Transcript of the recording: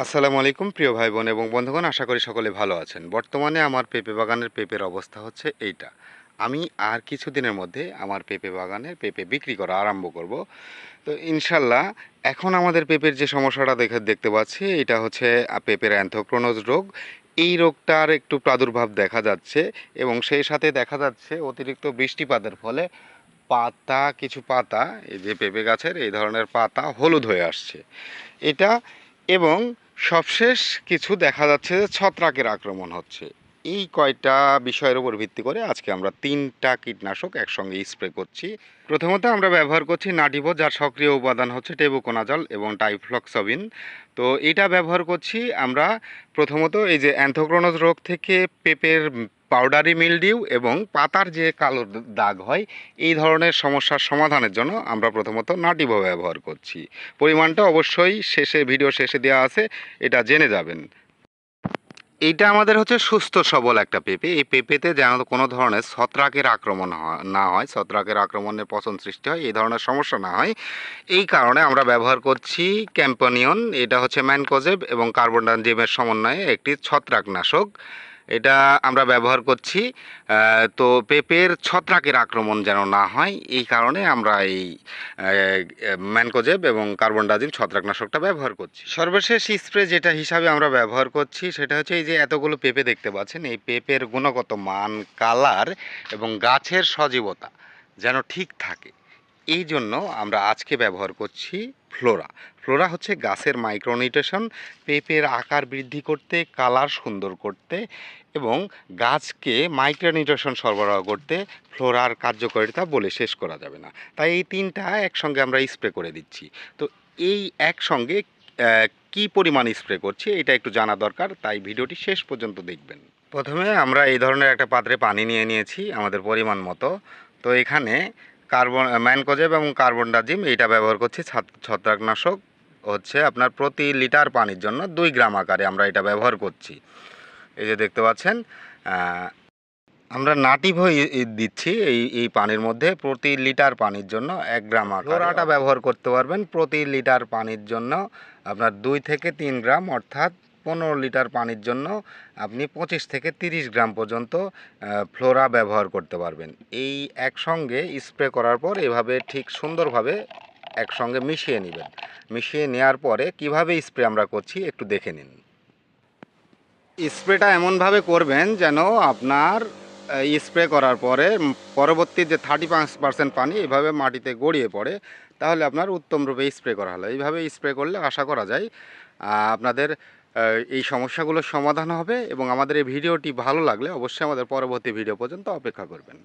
আসসালামু আলাইকুম, প্রিয় ভাই বোন এবং বন্ধুগণ, আশা করি সকলে ভালো আছেন। বর্তমানে আমার পেঁপে বাগানের পেঁপের অবস্থা হচ্ছে এইটা। আমি আর কিছুদিনের মধ্যে আমার পেঁপে বাগানের পেঁপে বিক্রি করা আরম্ভ করব। তো ইনশাল্লাহ এখন আমাদের পেঁপের যে সমস্যাটা দেখে, দেখতে পাচ্ছি, এটা হচ্ছে পেঁপের অ্যান্থোক্রোনোজ রোগ। এই রোগটার একটু প্রাদুর্ভাব দেখা যাচ্ছে এবং সেই সাথে দেখা যাচ্ছে অতিরিক্ত বৃষ্টিপাতের ফলে পাতা, কিছু পাতা, এই যে পেঁপে গাছের, এই ধরনের পাতা হলুদ হয়ে আসছে। এটা এবং সবশেষ কিছু দেখা যাচ্ছে যে ছত্রাকের আক্রমণ হচ্ছে। এই কয়টা বিষয়ের উপর ভিত্তি করে আজকে আমরা তিনটা কীটনাশক একসঙ্গে স্প্রে করছি। প্রথমত আমরা ব্যবহার করছি নাটিভো যার সক্রিয় উপাদান হচ্ছে টেবুকোনাজল এবং টাইফ্লক্সবিন। তো এটা ব্যবহার করছি আমরা প্রথমত এই যে অ্যান্থোক্রোনোজ রোগ থেকে পেঁপের পাউডারি মিলডিউ এবং পাতার যে কালো দাগ হয়, এই ধরনের সমস্যার সমাধানের জন্য আমরা প্রথমত নাটিভো ব্যবহার করছি। পরিমাণটা অবশ্যই শেষে, ভিডিও শেষে দেওয়া আছে, এটা জেনে যাবেন। এইটা আমাদের হচ্ছে সুস্থ সবল একটা পেঁপে। এই পেঁপেতে যেন কোনো ধরনের ছত্রাকের আক্রমণ না হয়, ছত্রাকের আক্রমণের পচন সৃষ্টি হয়, এই ধরনের সমস্যা না হয়। এই কারণে আমরা ব্যবহার করছি ক্যাম্পানিয়ন, এটা হচ্ছে ম্যানকোজেব এবং কার্বন ডাইজিমের সমন্বয়ে একটি ছত্রাকনাশক। এটা আমরা ব্যবহার করছি তো পেঁপের ছত্রাকের আক্রমণ যেন না হয়, এই কারণে আমরা এই ম্যানকোজেব এবং কার্বন ডাজিম ছত্রাকনাশকটা ব্যবহার করছি। সর্বশেষ স্প্রে যেটা হিসাবে আমরা ব্যবহার করছি, সেটা হচ্ছে এই যে এতগুলো পেঁপে দেখতে পাচ্ছেন, এই পেঁপের গুণগত মান, কালার এবং গাছের সজীবতা যেন ঠিক থাকে। এই জন্য আমরা আজকে ব্যবহার করছি ফ্লোরা। ফ্লোরা হচ্ছে গাছের মাইক্রোনিউট্রিশন পেঁপের আকার বৃদ্ধি করতে, কালার সুন্দর করতে এবং গাছকে মাইক্রোনিউট্রিশন সরবরাহ করতে ফ্লোরার কার্যকারিতা বলে শেষ করা যাবে না। তাই এই তিনটা একসঙ্গে আমরা স্প্রে করে দিচ্ছি। তো এই একসঙ্গে কি পরিমাণ স্প্রে করছি এটা একটু জানা দরকার, তাই ভিডিওটি শেষ পর্যন্ত দেখবেন। প্রথমে আমরা এই ধরনের একটা পাত্রে পানি নিয়ে নিয়েছি আমাদের পরিমাণ মতো। তো এখানে কার্বন ম্যানকোজেব এবং কার্বন ডাজিম এইটা ব্যবহার করছি ছাত- ছত্রাকনাশক হচ্ছে আপনার প্রতি লিটার পানির জন্য দুই গ্রাম আকারে আমরা এটা ব্যবহার করছি। এই যে দেখতে পাচ্ছেন আমরা নাটিভ দিচ্ছি এই এই পানির মধ্যে প্রতি লিটার পানির জন্য এক গ্রাম ফ্লোরাটা ব্যবহার করতে পারবেন, প্রতি লিটার পানির জন্য আপনার দুই থেকে তিন গ্রাম, অর্থাৎ পনেরো লিটার পানির জন্য আপনি পঁচিশ থেকে তিরিশ গ্রাম পর্যন্ত ফ্লোরা ব্যবহার করতে পারবেন। এই একসঙ্গে স্প্রে করার পর এভাবে ঠিক সুন্দরভাবে একসঙ্গে মিশিয়ে নেবেন। মিশিয়ে নেওয়ার পরে কীভাবে স্প্রে আমরা করছি একটু দেখে নিন। স্প্রেটা এমনভাবে করবেন যেন আপনার স্প্রে করার পরে পরবর্তী যে থার্টি পাঁচ পার্সেন্ট পানি এভাবে মাটিতে গড়িয়ে পড়ে, তাহলে আপনার উত্তম রূপে স্প্রে করা হলো। এইভাবে স্প্রে করলে আশা করা যায় আপনাদের এই সমস্যাগুলোর সমাধান হবে এবং আমাদের এই ভিডিওটি ভালো লাগলে অবশ্যই আমাদের পরবর্তী ভিডিও পর্যন্ত অপেক্ষা করবেন।